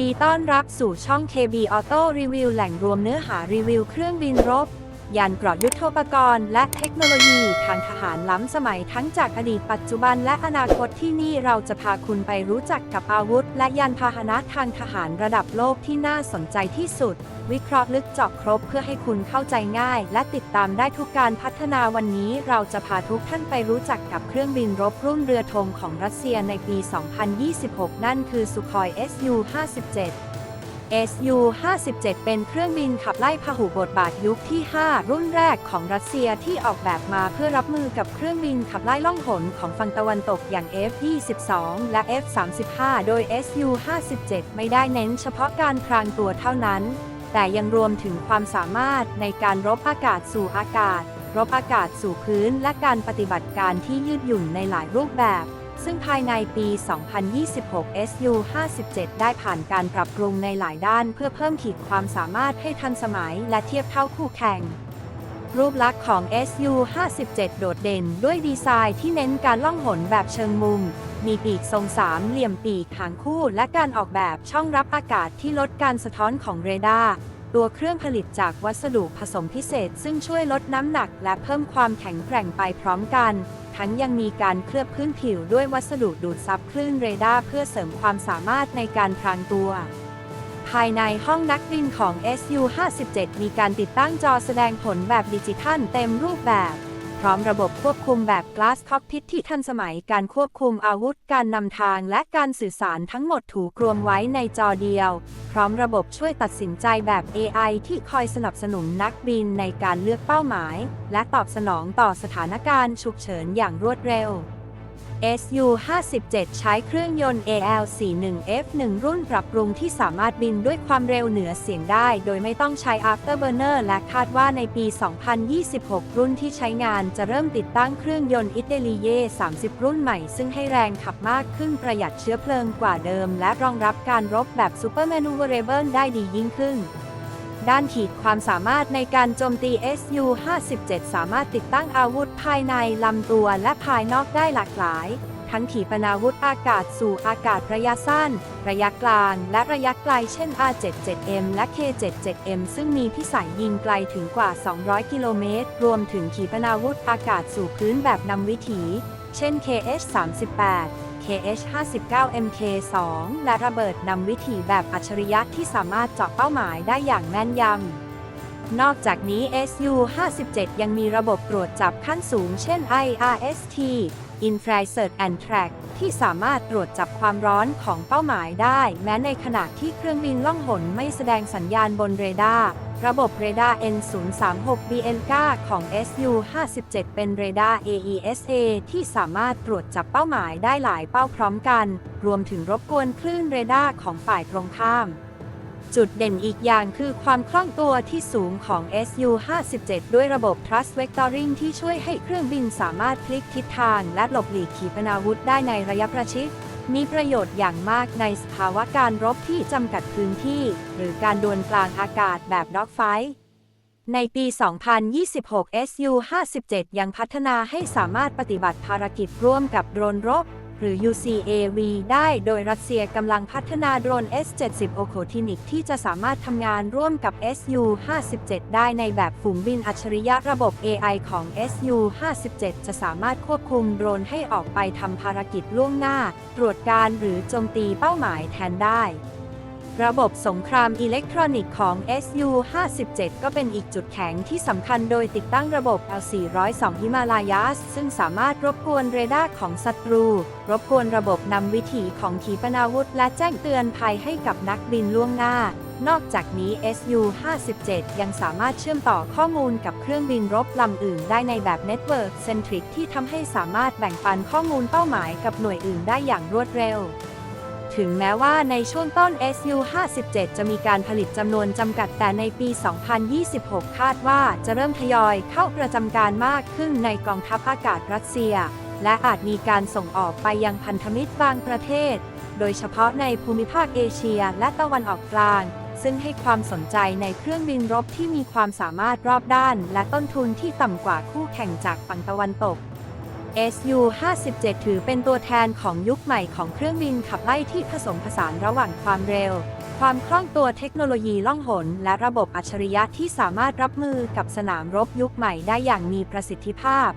ดีต้อนรับสู่ช่อง KB Auto Review แหล่งรวมเนื้อหารีวิวเครื่องบินรบ ยานเกราะยุทโธปกรณ์ และเทคโนโลยีทางทหารล้ำสมัยทั้งจากอดีตปัจจุบันและอนาคตที่นี่เราจะพาคุณไปรู้จักกับอาวุธ และยานพาหนะทางทหารระดับโลกที่น่าสนใจที่สุด วิเคราะห์ลึกเจาะครบเพื่อให้คุณเข้าใจง่าย และติดตามได้ทุกการพัฒนาวันนี้ เราจะพาทุกท่านไปรู้จักกับเครื่องบินรบรุ่นเรือธงของรัสเซียในปี 2026 นั่นคือสุคอย Su-57 Su-57 เป็นเครื่องบินขับไล่พหุบทบาทยุคที่ 5 รุ่นแรกของรัสเซียที่ออกแบบมาเพื่อรับมือกับเครื่องบินขับไล่ล่องหนของฝั่งตะวันตกอย่าง F-22 และ F-35 โดย Su-57 ไม่ได้เน้นเฉพาะการพรางตัวเท่านั้น แต่ยังรวมถึงความสามารถในการรบอากาศสู่อากาศ รบอากาศสู่พื้น และการปฏิบัติการที่ยืดหยุ่นในหลายรูปแบบ ซึ่งภายในปี 2026 Su-57 ได้ผ่านการปรับปรุงในหลายด้านเพื่อเพิ่มขีดความสามารถให้ทันสมัยและเทียบเท่าคู่แข่ง รูปลักษณ์ของ Su-57 โดดเด่นด้วยดีไซน์ที่เน้นการล่องหนแบบเชิงมุม มีปีกทรงสามเหลี่ยมปีกหางคู่และการออกแบบช่องรับอากาศที่ลดการสะท้อนของเรดาร์ตัวเครื่องผลิตจากวัสดุผสมพิเศษ ซึ่งช่วยลดน้ำหนักและเพิ่มความแข็งแกร่งไปพร้อมกัน ทั้งยังมีการเคลือบพื้นผิวด้วยวัสดุดูดซับคลื่นเรดาร์เพื่อเสริมความสามารถในการพรางตัว ภายในห้องนักบินของ Su-57 มีการติดตั้งจอแสดงผลแบบดิจิทัลเต็มรูปแบบ พร้อมระบบควบคุมแบบ Glass Cockpit ที่ทันสมัยการควบคุมอาวุธ การนำทางและการสื่อสารทั้งหมดถูกรวมไว้ในจอเดียว พร้อมระบบช่วยตัดสินใจแบบ AI ที่คอยสนับสนุนนักบินในการเลือกเป้าหมาย และตอบสนองต่อสถานการณ์ฉุกเฉินอย่างรวดเร็ว Su-57 ใช้เครื่องยนต์ AL41F1 รุ่นปรับปรุงที่สามารถบินด้วยความเร็วเหนือเสียงได้ โดยไม่ต้องใช้ Afterburner และคาดว่าในปี 2026 รุ่นที่ใช้งานจะเริ่มติดตั้งเครื่องยนต์ i t e l i e 30 รุ่นใหม่ ซึ่งให้แรงขับมากขึ้นประหยัดเชื้อเพลิงกว่าเดิม และรองรับการรบแบบ Super Maneuverable ได้ดียิ่งขึ้น ด้านขีดความสามารถในการโจมตี Su-57 สามารถติดตั้งอาวุธภายในลำตัวและภายนอกได้หลากหลาย ทั้งขีปนาวุธอากาศสู่อากาศระยะสั้น ระยะกลาง และระยะไกลเช่น R77M และ K77M ซึ่งมีพิสัยยิงไกลถึงกว่า 200 กิโลเมตร รวมถึงขีปนาวุธอากาศสู่พื้นแบบนำวิถี เช่น KH-38 KH-59MK2 และระเบิดนำวิถีแบบอัจฉริยะที่สามารถเจาะเป้าหมายได้อย่างแม่นยำนอกจากนี้ Su-57 ยังมีระบบตรวจจับขั้นสูงเช่น IRST Infrared and Track ที่สามารถตรวจจับความร้อนของเป้าหมายได้ แม้ในขณะที่เครื่องบินล่องหนไม่แสดงสัญญาณบนเรดาร์ระบบเรดาร์ N036BN9 ของ Su-57 เป็นเรดาร์ AESA ที่สามารถตรวจจับเป้าหมายได้หลายเป้าพร้อมกัน รวมถึงรบกวนคลื่นเรดาร์ของฝ่ายตรงข้าม จุดเด่นอีกอย่างคือความคล่องตัวที่สูงของ Su-57 ด้วยระบบ Thrust Vectoring ที่ช่วยให้เครื่องบินสามารถพลิกทิศทางและหลบหลีกขีปนาวุธได้ในระยะประชิด มีประโยชน์อย่างมากในสภาวะการรบที่จำกัดพื้นที่ หรือการดวลกลางอากาศแบบด็อกไฟในปี 2026 Su-57 ยังพัฒนาให้สามารถปฏิบัติภารกิจร่วมกับโดรนรบ หรือ UCAV ได้โดยรัสเซียกำลังพัฒนาโดรน S-70 โอโคทินิกที่จะสามารถทำงานร่วมกับ Su-57 ได้ในแบบฝูงบินอัจฉริยะระบบ AI ของ Su-57 จะสามารถควบคุมโดรนให้ออกไปทำภารกิจล่วงหน้า ตรวจการหรือโจมตีเป้าหมายแทนได้ ระบบสงครามอิเล็กทรอนิกส์ของ Su-57 ก็เป็นอีกจุดแข็งที่สำคัญโดยติดตั้งระบบ L402 ฮิมาลายัสซึ่งสามารถรบกวนเรดาร์ของศัตรู รบกวนระบบนำวิถีของขีปนาวุธ และแจ้งเตือนภัยให้กับนักบินล่วงหน้า นอกจากนี้ Su-57 ยังสามารถเชื่อมต่อข้อมูลกับเครื่องบินรบลำอื่นได้ในแบบ Network Centric ที่ทำให้สามารถแบ่งปันข้อมูลเป้าหมายกับหน่วยอื่นได้อย่างรวดเร็ว ถึงแม้ว่าในช่วงต้น Su-57 จะมีการผลิตจำนวนจำกัดแต่ในปี 2026 คาดว่าจะเริ่มทยอยเข้าประจำการมากขึ้นในกองทัพอากาศรัสเซีย และอาจมีการส่งออกไปยังพันธมิตรบางประเทศ โดยเฉพาะในภูมิภาคเอเชียและตะวันออกกลาง ซึ่งให้ความสนใจในเครื่องบินรบที่มีความสามารถรอบด้าน และต้นทุนที่ต่ำกว่าคู่แข่งจากฝั่งตะวันตก Su-57 ถือเป็นตัวแทนของยุคใหม่ของเครื่องบินขับไล่ที่ผสมผสานระหว่างความเร็ว ความคล่องตัวเทคโนโลยีล่องหน และระบบอัจฉริยะที่สามารถรับมือกับสนามรบยุคใหม่ได้อย่างมีประสิทธิภาพ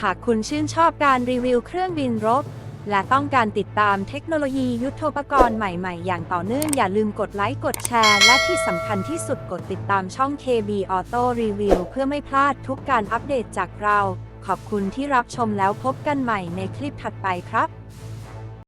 หากคุณชื่นชอบการรีวิวเครื่องบินรบ และต้องการติดตามเทคโนโลยียุทโธปกรณ์ใหม่ๆ อย่างต่อเนื่องอย่าลืมกดไลค์กดแชร์ และที่สำคัญที่สุดกดติดตามช่อง KB Auto Review เพื่อไม่พลาดทุกการอัปเดตจากเรา ขอบคุณที่รับชมแล้วพบกันใหม่ในคลิปถัดไปครับ